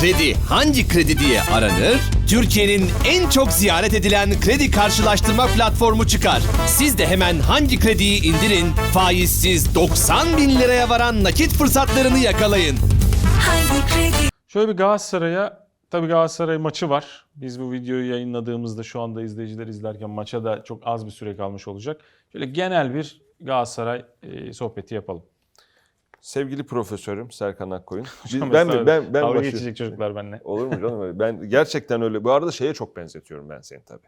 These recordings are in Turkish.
Kredi hangi kredi diye aranır? Türkiye'nin en çok ziyaret edilen kredi karşılaştırma platformu çıkar. Siz de hemen hangi krediyi indirin, faizsiz 90 bin liraya varan nakit fırsatlarını yakalayın. Hangi kredi? Şöyle bir Galatasaray'a, tabii Galatasaray maçı var. Biz bu videoyu yayınladığımızda şu anda izleyiciler izlerken maça da çok az bir süre kalmış olacak. Şöyle genel bir Galatasaray e, sohbeti yapalım. Sevgili profesörüm Serkan Akkoyun. Biz- ben ben ben Dalga başı- geçecek çocuklar benimle. Olur mu canım öyle? Ben gerçekten öyle. Bu arada şeye çok benzetiyorum ben seni tabii.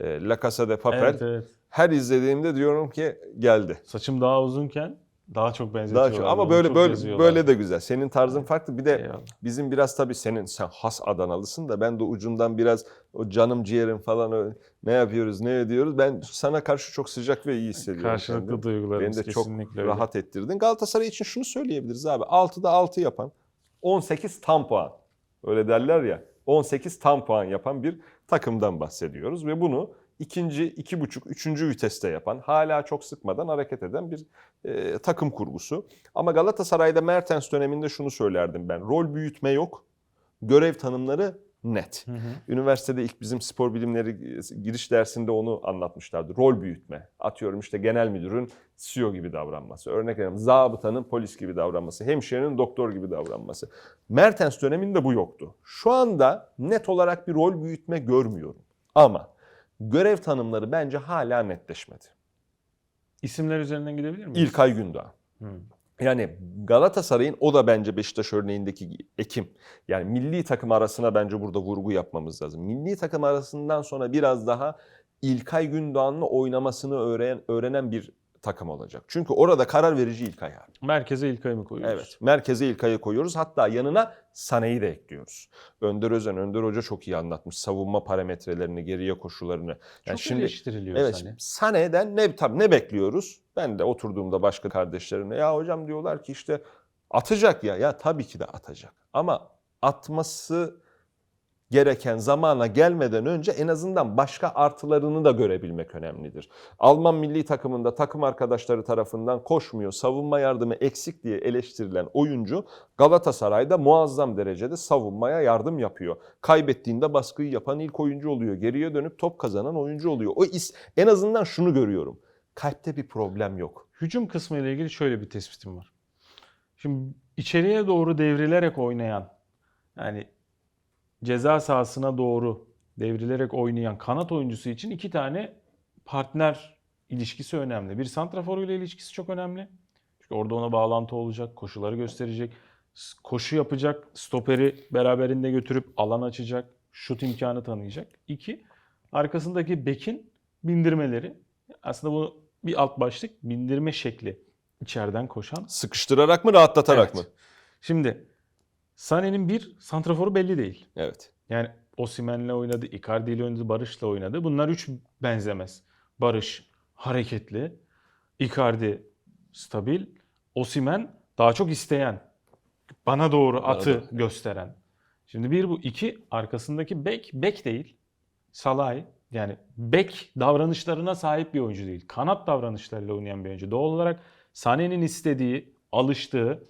Ee, La Casa de Papel. Evet evet. Her izlediğimde diyorum ki geldi. Saçım daha uzunken daha çok benzetiyorlar. Daha çok. Ama böyle böyle yazıyorlar. böyle de güzel. Senin tarzın farklı. Bir de Eyvallah. bizim biraz tabii senin sen has Adanalısın da ben de ucundan biraz o canım ciğerim falan öyle ne yapıyoruz, ne ediyoruz. Ben sana karşı çok sıcak ve iyi hissediyorum. Karşılıklı kendimi. duygularımız Beni de çok öyle. rahat ettirdin. Galatasaray için şunu söyleyebiliriz abi. 6'da 6 yapan, 18 tam puan. Öyle derler ya. 18 tam puan yapan bir takımdan bahsediyoruz ve bunu ikinci, iki buçuk, üçüncü viteste yapan, hala çok sıkmadan hareket eden bir e, takım kurgusu. Ama Galatasaray'da Mertens döneminde şunu söylerdim ben. Rol büyütme yok, görev tanımları net. Hı hı. Üniversitede ilk bizim spor bilimleri giriş dersinde onu anlatmışlardı. Rol büyütme. Atıyorum işte genel müdürün CEO gibi davranması. Örnek veriyorum zabıtanın polis gibi davranması. Hemşirenin doktor gibi davranması. Mertens döneminde bu yoktu. Şu anda net olarak bir rol büyütme görmüyorum. Ama görev tanımları bence hala netleşmedi. İsimler üzerinden gidebilir miyiz? İlkay Gündoğan. Yani Galatasaray'ın o da bence Beşiktaş örneğindeki Ekim. Yani milli takım arasına bence burada vurgu yapmamız lazım. Milli takım arasından sonra biraz daha İlkay Gündoğan'la oynamasını öğrenen, öğrenen bir takım olacak. Çünkü orada karar verici İlkay abi. Merkeze ilk ayımı koyuyoruz. Evet. Merkeze İlkay'ı koyuyoruz. Hatta yanına Sane'yi de ekliyoruz. Önder Özen, Önder Hoca çok iyi anlatmış. Savunma parametrelerini, geriye koşularını. Çok eleştiriliyor Evet, Sané. Sane'den ne tabii ne bekliyoruz? Ben de oturduğumda başka kardeşlerime ya hocam diyorlar ki işte atacak ya. Ya tabii ki de atacak. Ama atması gereken zamana gelmeden önce en azından başka artılarını da görebilmek önemlidir. Alman milli takımında takım arkadaşları tarafından koşmuyor, savunma yardımı eksik diye eleştirilen oyuncu Galatasaray'da muazzam derecede savunmaya yardım yapıyor. Kaybettiğinde baskıyı yapan ilk oyuncu oluyor. Geriye dönüp top kazanan oyuncu oluyor. O is en azından şunu görüyorum. Kalpte bir problem yok. Hücum kısmı ile ilgili şöyle bir tespitim var. Şimdi içeriye doğru devrilerek oynayan yani ceza sahasına doğru devrilerek oynayan kanat oyuncusu için iki tane partner ilişkisi önemli. Bir santrafor ile ilişkisi çok önemli. Çünkü orada ona bağlantı olacak, koşuları gösterecek, koşu yapacak, stoperi beraberinde götürüp alan açacak, şut imkanı tanıyacak. İki, arkasındaki bekin bindirmeleri. Aslında bu bir alt başlık bindirme şekli içeriden koşan. Sıkıştırarak mı rahatlatarak Evet. mı? Şimdi Sané'nin bir santraforu belli değil. Evet. Yani Osimhen'le oynadı, Icardi ile oynadı, Barış'la oynadı. Bunlar üç benzemez. Barış hareketli, Icardi stabil, Osimhen daha çok isteyen, bana doğru atı doğru. gösteren. Şimdi bir bu, iki arkasındaki bek, bek değil. Salay yani bek davranışlarına sahip bir oyuncu değil. Kanat davranışlarıyla oynayan bir oyuncu. Doğal olarak Sané'nin istediği, alıştığı,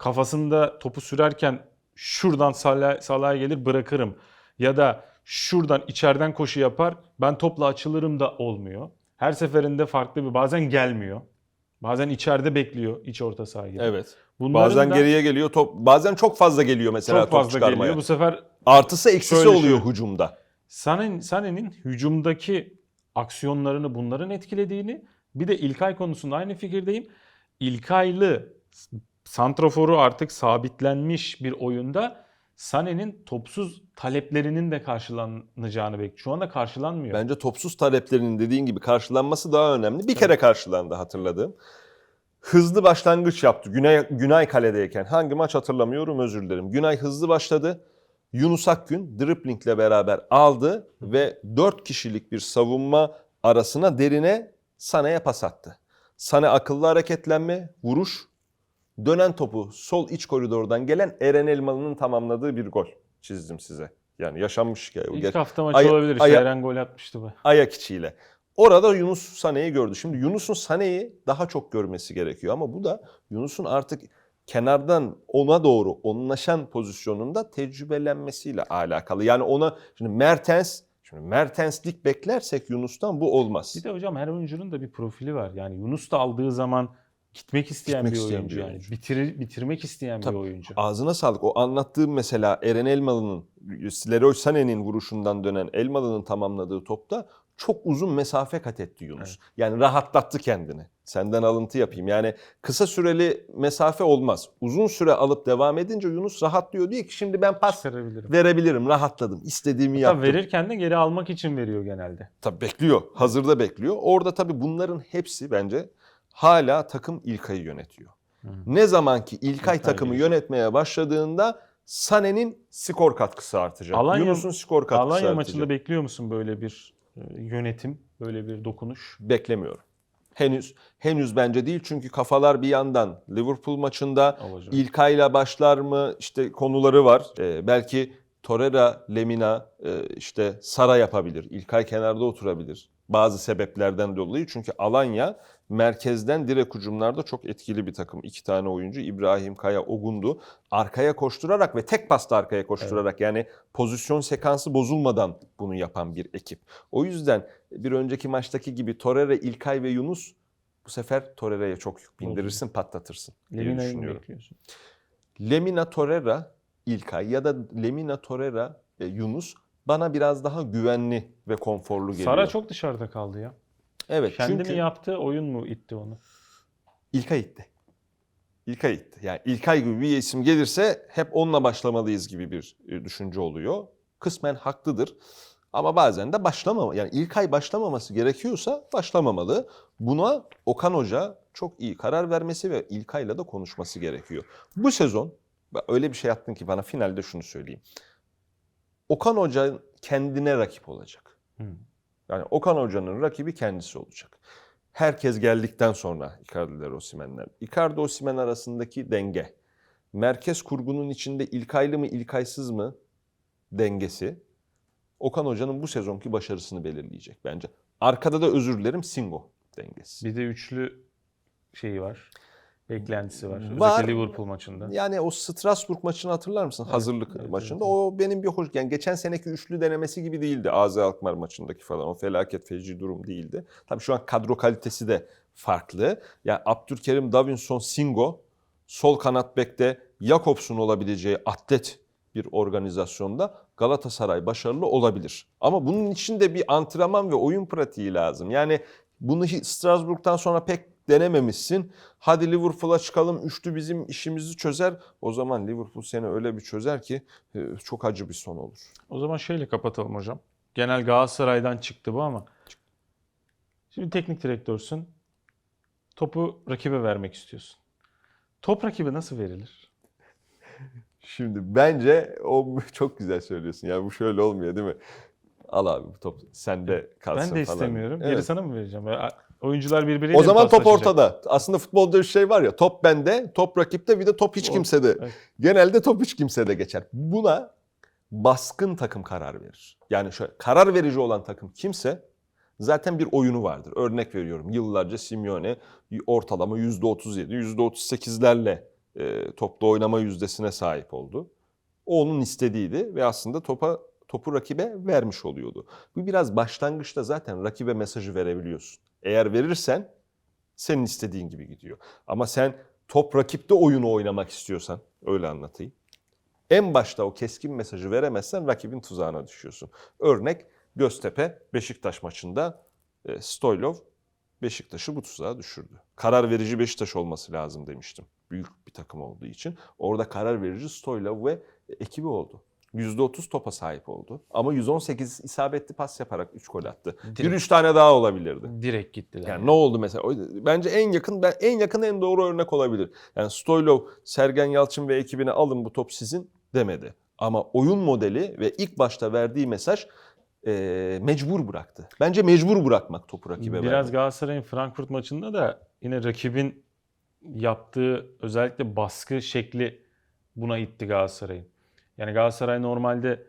kafasında topu sürerken şuradan Salah'a gelir bırakırım. Ya da şuradan içeriden koşu yapar ben topla açılırım da olmuyor. Her seferinde farklı bir bazen gelmiyor. Bazen içeride bekliyor iç orta saha gibi. Evet. Bunların Bazen da geriye geliyor top. Bazen çok fazla geliyor mesela çok top fazla çıkarmaya. geliyor. Bu sefer Artısı eksisi Şöyle oluyor şu- hücumda. Sané- Sané'nin hücumdaki aksiyonlarını bunların etkilediğini bir de İlkay konusunda aynı fikirdeyim. İlkaylı santraforu artık sabitlenmiş bir oyunda Sané'nin topsuz taleplerinin de karşılanacağını bekliyor. Şu anda karşılanmıyor. Bence topsuz taleplerinin dediğin gibi karşılanması daha önemli. Bir kere karşılandı hatırladığım. Hızlı başlangıç yaptı. Günay, Günay kaledeyken. Hangi maç hatırlamıyorum özür dilerim. Günay hızlı başladı. Yunus Akgün driplingle beraber aldı ve 4 kişilik bir savunma arasına derine Sané'ye pas attı. Sané akıllı hareketlenme, vuruş, dönen topu sol iç koridordan gelen Eren Elmalı'nın tamamladığı bir gol çizdim size. Yani yaşanmış hikaye. bu. İlk hafta maçı Aya- olabilir. Aya- Eren gol atmıştı bu. ayak içiyle. Orada Yunus Sané'yi gördü. Şimdi Yunus'un Sané'yi daha çok görmesi gerekiyor ama bu da Yunus'un artık kenardan ona doğru onlaşan pozisyonunda tecrübelenmesiyle alakalı. Yani ona şimdi Mertens şimdi Mertenslik beklersek Yunus'tan bu olmaz. Bir de hocam her oyuncunun da bir profili var. Yani Yunus da aldığı zaman gitmek isteyen Gitmek bir isteyen oyuncu bir yani. oyuncu. Bitir, bitirmek isteyen Tabii. bir oyuncu. Ağzına sağlık. O anlattığım mesela Eren Elmalı'nın, Leroy Sané'nin vuruşundan dönen Elmalı'nın tamamladığı topta çok uzun mesafe kat etti Yunus. Yani rahatlattı kendini. Senden alıntı yapayım. Yani kısa süreli mesafe olmaz. Uzun süre alıp devam edince Yunus rahatlıyor. Diyor ki şimdi ben pas Çıkarabilirim. verebilirim. Rahatladım. İstediğimi Tabii yaptım. verirken de geri almak için veriyor genelde. Tabii bekliyor. Hazırda bekliyor. Orada tabii bunların hepsi bence hala takım İlkay'ı yönetiyor. Ne zaman ki İlkay İlkay takımı gelecek. yönetmeye başladığında Sané'nin skor katkısı artacak. Alanya- Yunus'un skor katkısı Alanya artacak. maçında bekliyor musun böyle bir e, yönetim, böyle bir dokunuş? Beklemiyorum. Henüz henüz bence değil çünkü kafalar bir yandan Liverpool maçında Olacak. İlkay'la başlar mı işte konuları var. Ee, belki Torreira, Lemina e, işte Sara yapabilir. İlkay kenarda oturabilir. Bazı sebeplerden dolayı çünkü Alanya merkezden direkt hücumlarda çok etkili bir takım. İki tane oyuncu İbrahim Kaya, Ogundu arkaya koşturarak ve tek pasta arkaya koşturarak yani pozisyon sekansı bozulmadan bunu yapan bir ekip. O yüzden bir önceki maçtaki gibi Torreira, İlkay ve Yunus bu sefer Torreira'ya çok yük bindirirsin, patlatırsın diye Lemina'yı mı düşünüyorum. Lemina Torreira İlkay ya da Lemina Torreira e, Yunus bana biraz daha güvenli ve konforlu geliyor. Sara çok dışarıda kaldı ya. Evet Kendi çünkü mi yaptı, oyun mu itti onu? İlkay itti. İlkay itti. Yani İlkay gibi bir isim gelirse hep onunla başlamalıyız gibi bir e, düşünce oluyor. Kısmen haklıdır. Ama bazen de başlamama. Yani İlkay başlamaması gerekiyorsa başlamamalı. Buna Okan Hoca çok iyi karar vermesi ve İlkay'la da konuşması gerekiyor. Bu sezon öyle bir şey yaptın ki bana finalde şunu söyleyeyim. Okan Hoca kendine rakip olacak. Hı. Yani Okan Hoca'nın rakibi kendisi olacak. Herkes geldikten sonra Icardi'ler, Osimhen'ler. Icardi Osimhen arasındaki denge. Merkez kurgunun içinde İlkaylı mı İlkaysız mı dengesi. Okan Hoca'nın bu sezonki başarısını belirleyecek bence. Arkada da özür dilerim Singo dengesi. Bir de üçlü şeyi var. Beklentisi var. Var. Özellikle Liverpool maçında. Yani o Strasbourg maçını hatırlar mısın? Hazırlık evet, maçında. evet. O benim bir hoş... Yani geçen seneki üçlü denemesi gibi değildi. AZ Alkmaar maçındaki falan. O felaket feci durum değildi. Tabii şu an kadro kalitesi de farklı. Yani Abdülkerim, Davinson, Singo sol kanat bekte Jakobs'un olabileceği atlet bir organizasyonda Galatasaray başarılı olabilir. Ama bunun için de bir antrenman ve oyun pratiği lazım. Yani bunu Strasbourg'dan sonra pek denememişsin. Hadi Liverpool'a çıkalım üçlü bizim işimizi çözer. O zaman Liverpool seni öyle bir çözer ki e, çok acı bir son olur. O zaman şöyle kapatalım hocam. Genel Galatasaray'dan çıktı bu ama. Şimdi teknik direktörsün. Topu rakibe vermek istiyorsun. Top rakibe nasıl verilir? Şimdi bence o çok güzel söylüyorsun. Yani bu şöyle olmuyor değil mi? Al abi bu top sende kalsın ben de falan. istemiyorum. Evet. Geri sana mı vereceğim? Böyle, Oyuncular birbiriyle O zaman top ortada. Aslında futbolda bir şey var ya top bende, top rakipte bir de top hiç kimsede. evet. Genelde top hiç kimsede geçer. Buna baskın takım karar verir. Yani şöyle karar verici olan takım kimse zaten bir oyunu vardır. Örnek veriyorum yıllarca Simeone ortalama %37, %38'lerle e, topla oynama yüzdesine sahip oldu. O onun istediğiydi ve aslında topa topu rakibe vermiş oluyordu. Bu biraz başlangıçta zaten rakibe mesajı verebiliyorsun. Eğer verirsen senin istediğin gibi gidiyor. Ama sen top rakipte oyunu oynamak istiyorsan öyle anlatayım. En başta o keskin mesajı veremezsen rakibin tuzağına düşüyorsun. Örnek Göztepe Beşiktaş maçında e, Stoylov Beşiktaş'ı bu tuzağa düşürdü. Karar verici Beşiktaş olması lazım demiştim. Büyük bir takım olduğu için. Orada karar verici Stoylov ve ekibi oldu. %30 topa sahip oldu. Ama 118 isabetli pas yaparak 3 gol attı. Bir Direkt. 3 tane daha olabilirdi. Direkt gittiler. Yani ne oldu mesela? Bence en yakın ben en yakın en doğru örnek olabilir. Yani Stoylov, Sergen Yalçın ve ekibine alın bu top sizin demedi. Ama oyun modeli ve ilk başta verdiği mesaj eee, mecbur bıraktı. Bence mecbur bırakmak topu rakibe Biraz vermek. Galatasaray'ın Frankfurt maçında da yine rakibin yaptığı özellikle baskı şekli buna itti Galatasaray'ın. Yani Galatasaray normalde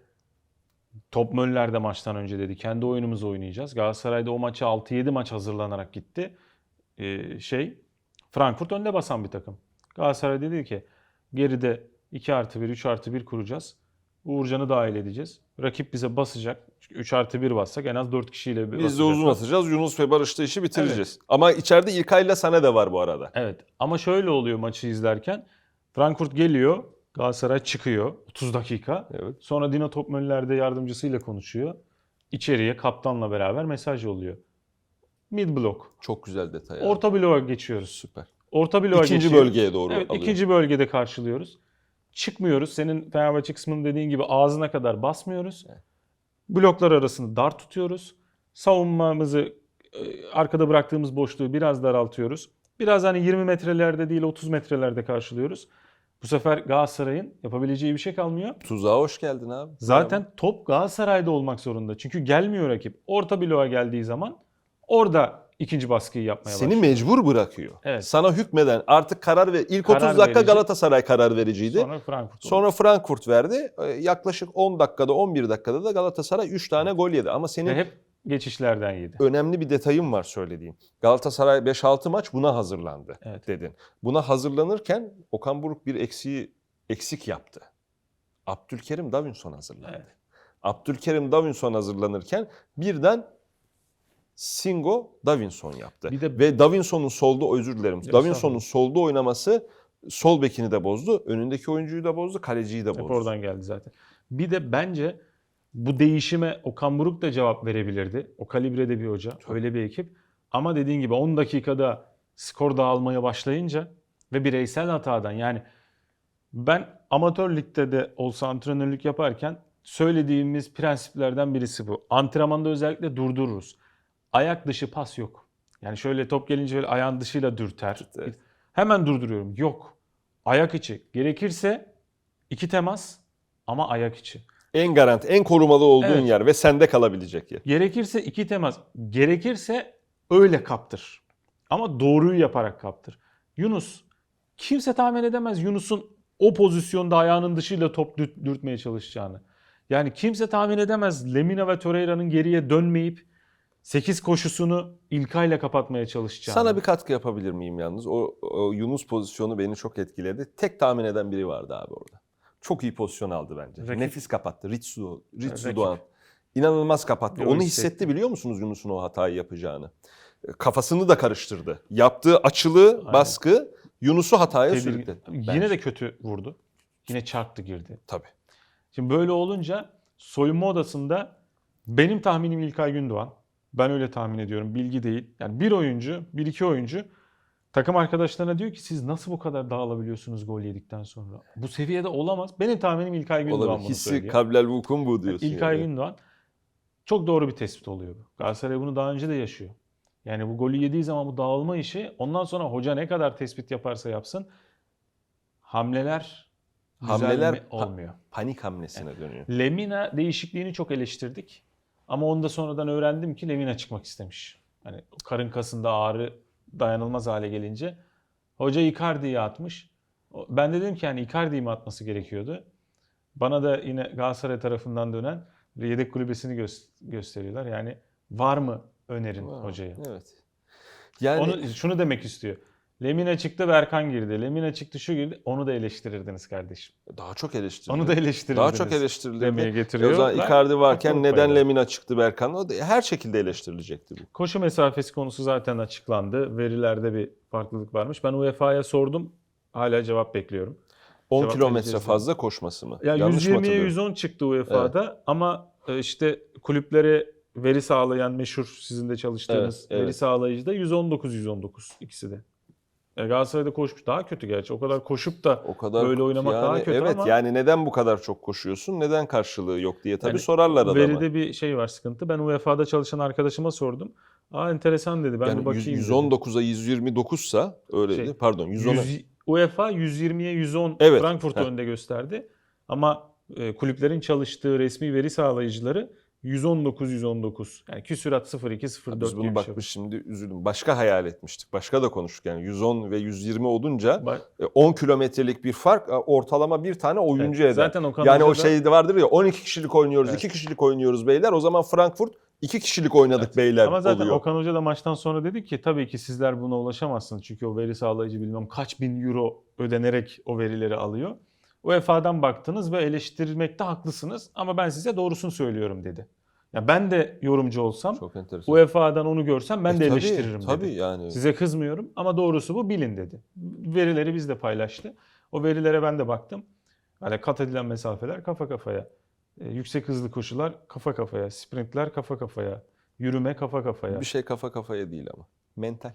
Top Möller'de maçtan önce dedi kendi oyunumuzu oynayacağız. Galatasaray'da o maça 6-7 maç hazırlanarak gitti. Ee, şey Frankfurt önde basan bir takım. Galatasaray dedi ki Geride 2 artı 1, 3 artı 1 kuracağız. Uğurcan'ı dahil edeceğiz. Rakip bize basacak. Çünkü 3 artı 1 bassak en az 4 kişiyle bir Biz de uzun atacağız. Yunus ve Barış'ta işi bitireceğiz. Ama içeride İlkay'la sana da var bu arada. Evet ama şöyle oluyor maçı izlerken. Frankfurt geliyor, Galatasaray çıkıyor 30 dakika. Evet. Sonra Dino Topmöller de yardımcısıyla konuşuyor. İçeriye kaptanla beraber mesaj yolluyor. Mid block. Çok güzel detay. abi. Orta bloğa geçiyoruz. süper. Orta bloğa İkinci geçiyoruz. bölgeye doğru Evet, alıyor. ikinci bölgede karşılıyoruz. Çıkmıyoruz. Senin Fenerbahçe kısmının dediğin gibi ağzına kadar basmıyoruz. Evet. Bloklar arasını dar tutuyoruz. Savunmamızı e, arkada bıraktığımız boşluğu biraz daraltıyoruz. Biraz hani 20 metrelerde değil 30 metrelerde karşılıyoruz. Bu sefer Galatasaray'ın yapabileceği bir şey kalmıyor. Tuzağa hoş geldin abi. Zaten top Galatasaray'da olmak zorunda. Çünkü gelmiyor rakip. Orta bloğa geldiği zaman orada ikinci baskıyı yapmaya Seni başlıyor. mecbur bırakıyor. Evet. Sana hükmeden artık karar ver. İlk Karar 30 dakika verici. Galatasaray karar vericiydi. Sonra Frankfurt. Sonra Frankfurt verdi. Ee, Yaklaşık 10 dakikada 11 dakikada da Galatasaray 3 tane gol yedi. Ama senin Ve hep geçişlerden yedi. önemli bir detayın var söylediğin. Galatasaray 5-6 maç buna hazırlandı Evet. dedin. Buna hazırlanırken Okan Buruk bir eksiği eksik yaptı. Abdülkerim Davinson hazırlandı. Evet. Abdülkerim Davinson hazırlanırken birden Singo Davinson yaptı. Bir de- Ve Davinson'un solda özür dilerim. Estağfurullah. Davinson'un solda oynaması sol bekini de bozdu. Önündeki oyuncuyu da bozdu, kaleciyi de bozdu. Hep oradan geldi zaten. Bir de bence bu değişime Okan Buruk da cevap verebilirdi. O kalibrede bir hoca, öyle bir ekip. Ama dediğin gibi 10 dakikada skor dağılmaya başlayınca ve bireysel hatadan yani ben amatör ligde de olsa antrenörlük yaparken söylediğimiz prensiplerden birisi bu. Antrenmanda özellikle durdururuz. Ayak dışı pas yok. Yani şöyle top gelince böyle ayağın dışıyla dürter. Evet. Hemen durduruyorum. Yok. Ayak içi. Gerekirse iki temas ama ayak içi. En garanti, en korumalı olduğun Evet. yer ve sende kalabilecek yer. Gerekirse iki temas. Gerekirse öyle kaptır. Ama doğruyu yaparak kaptır. Yunus kimse tahmin edemez Yunus'un o pozisyonda ayağının dışıyla top dürt- dürtmeye çalışacağını. Yani kimse tahmin edemez Lemina ve Torreira'nın geriye dönmeyip 8 koşusunu İlkay'la kapatmaya çalışacağını. Sana bir katkı yapabilir miyim yalnız? O, o Yunus pozisyonu beni çok etkiledi. Tek tahmin eden biri vardı abi orada. Çok iyi pozisyon aldı bence. Rakip. Nefis kapattı. Ritsu, Ritsu Rakip. Doğan. İnanılmaz kapattı. Onu hissetti. hissetti biliyor musunuz Yunus'un o hatayı yapacağını? E, Kafasını da karıştırdı. Yaptığı açılı Aynen. baskı Yunus'u hataya Tedirgin- sürükledi. Yine bence. de kötü vurdu. Yine çarptı girdi. Tabii. Şimdi böyle olunca soyunma odasında benim tahminim İlkay Gündoğan. Ben öyle tahmin ediyorum. Bilgi değil. Yani bir oyuncu, bir iki oyuncu takım arkadaşlarına diyor ki siz nasıl bu kadar dağılabiliyorsunuz gol yedikten sonra? Bu seviyede olamaz. Benim tahminim İlkay Gündoğan Olabilir. bunu Hissi söylüyor. kablel vukum bu diyorsun. İlkay yani. Gündoğan çok doğru bir tespit oluyor bu. Galatasaray bunu daha önce de yaşıyor. Yani bu golü yediği zaman bu dağılma işi ondan sonra hoca ne kadar tespit yaparsa yapsın hamleler Hamleler hamleler olmuyor. Panik hamlesine dönüyor. Lemina değişikliğini çok eleştirdik. Ama onu da sonradan öğrendim ki Lemina çıkmak istemiş. Hani karın kasında ağrı dayanılmaz hale gelince hoca Icardi'yi atmış. Ben de dedim ki yani Icardi'yi mi atması gerekiyordu? Bana da yine Galatasaray tarafından dönen yedek kulübesini gö- gösteriyorlar. Yani var mı önerin hocaya? Evet. Yani Onu şunu demek istiyor. Lemina çıktı Berkan girdi. Lemina çıktı şu girdi. Onu da eleştirirdiniz kardeşim. daha çok eleştirildi. Onu da eleştirirdiniz. Daha çok eleştirildi. demeye E getiriyor. O zaman Icardi varken neden. Lemina çıktı Berkan? O da her şekilde eleştirilecekti bu. Koşu mesafesi konusu zaten açıklandı. Verilerde bir farklılık varmış. Ben UEFA'ya sordum. Hala cevap bekliyorum. 10 Cevap kilometre fazla koşması mı? Ya mı 120'ye hatırlıyorum? 110 çıktı UEFA'da ama e, işte kulüplere veri sağlayan meşhur sizin de çalıştığınız Evet, evet. veri sağlayıcı da 119 119 ikisi de. E, Galatasaray'da koşmuş daha kötü gerçi. O kadar koşup da O kadar böyle oynamak yani, daha kötü evet, ama yani neden bu kadar çok koşuyorsun? Neden karşılığı yok diye tabii Yani sorarlar adama. veride bir şey var sıkıntı. Ben UEFA'da çalışan arkadaşıma sordum. Aa enteresan dedi. Ben yani bir bakayım. dedi. 119'a 129 sa öyleydi. Şey, Pardon 110'a. 100 UEFA 120'ye 110 Evet. Frankfurt'u Heh. önde gösterdi. Ama e, kulüplerin çalıştığı resmi veri sağlayıcıları 119 119. Yani küsurat 02 04 Biz bunu bak şey. biz şimdi üzüldüm. Başka hayal etmiştik. Başka da konuştuk yani 110 ve 120 olunca Ba- e, 10 kilometrelik bir fark e, ortalama bir tane oyuncu Evet, eder. zaten Okan yani o şey vardır ya 12 kişilik oynuyoruz, Evet. 2 kişilik oynuyoruz beyler. O zaman Frankfurt iki kişilik oynadık beyler Ama zaten oluyor. Okan Hoca da maçtan sonra dedi ki tabii ki sizler buna ulaşamazsınız. Çünkü o veri sağlayıcı bilmem kaç bin euro ödenerek o verileri alıyor. UEFA'dan baktınız ve eleştirmekte haklısınız ama ben size doğrusunu söylüyorum dedi. Ya ben de yorumcu olsam Çok enteresan. UEFA'dan onu görsem ben E de tabii, eleştiririm Tabii dedi. yani. Size kızmıyorum ama doğrusu bu bilin dedi. Verileri bizde paylaştı. O verilere ben de baktım. Hani kat edilen mesafeler kafa kafaya. E, yüksek hızlı koşular kafa kafaya. Sprintler kafa kafaya. Yürüme kafa kafaya. Bir şey kafa kafaya değil ama. Mental.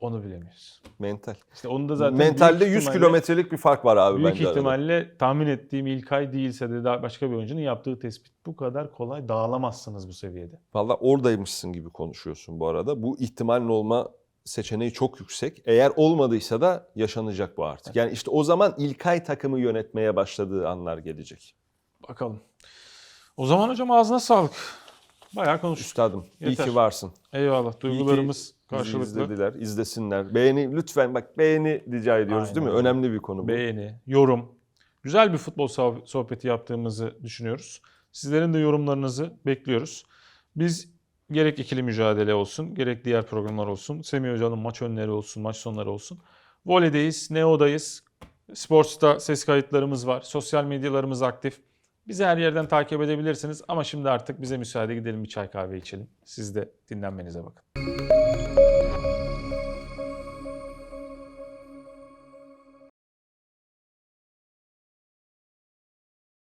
Onu bilemiyoruz. Mental. İşte onu da zaten Mentalde büyük 100 ihtimalle- kilometrelik bir fark var abi Büyük bence arada. ihtimalle tahmin ettiğim İlkay değilse de daha başka bir oyuncunun yaptığı tespit bu kadar kolay dağılamazsınız bu seviyede. Valla oradaymışsın gibi konuşuyorsun bu arada. Bu ihtimalin olma seçeneği çok yüksek. Eğer olmadıysa da yaşanacak bu artık. Yani işte o zaman İlkay takımı yönetmeye başladığı anlar gelecek. Bakalım. O zaman hocam ağzına sağlık. Bayağı konuştuk. Üstadım iyi Yeter. ki varsın. Eyvallah. Duygularımız Bizi karşılıklı. izlediler, izlesinler. Beğeni lütfen bak beğeni rica ediyoruz değil mi? Aynen. Önemli bir konu bu. beğeni, yorum. Güzel bir futbol sohb- sohbeti yaptığımızı düşünüyoruz. Sizlerin de yorumlarınızı bekliyoruz. Biz gerek ikili mücadele olsun, gerek diğer programlar olsun, Semih Hoca'nın maç önleri olsun, maç sonları olsun. Voley'deyiz, Neo'dayız. Sports'ta ses kayıtlarımız var. Sosyal medyalarımız aktif. Bizi her yerden takip edebilirsiniz ama şimdi artık bize müsaade gidelim bir çay kahve içelim. Siz de dinlenmenize bakın.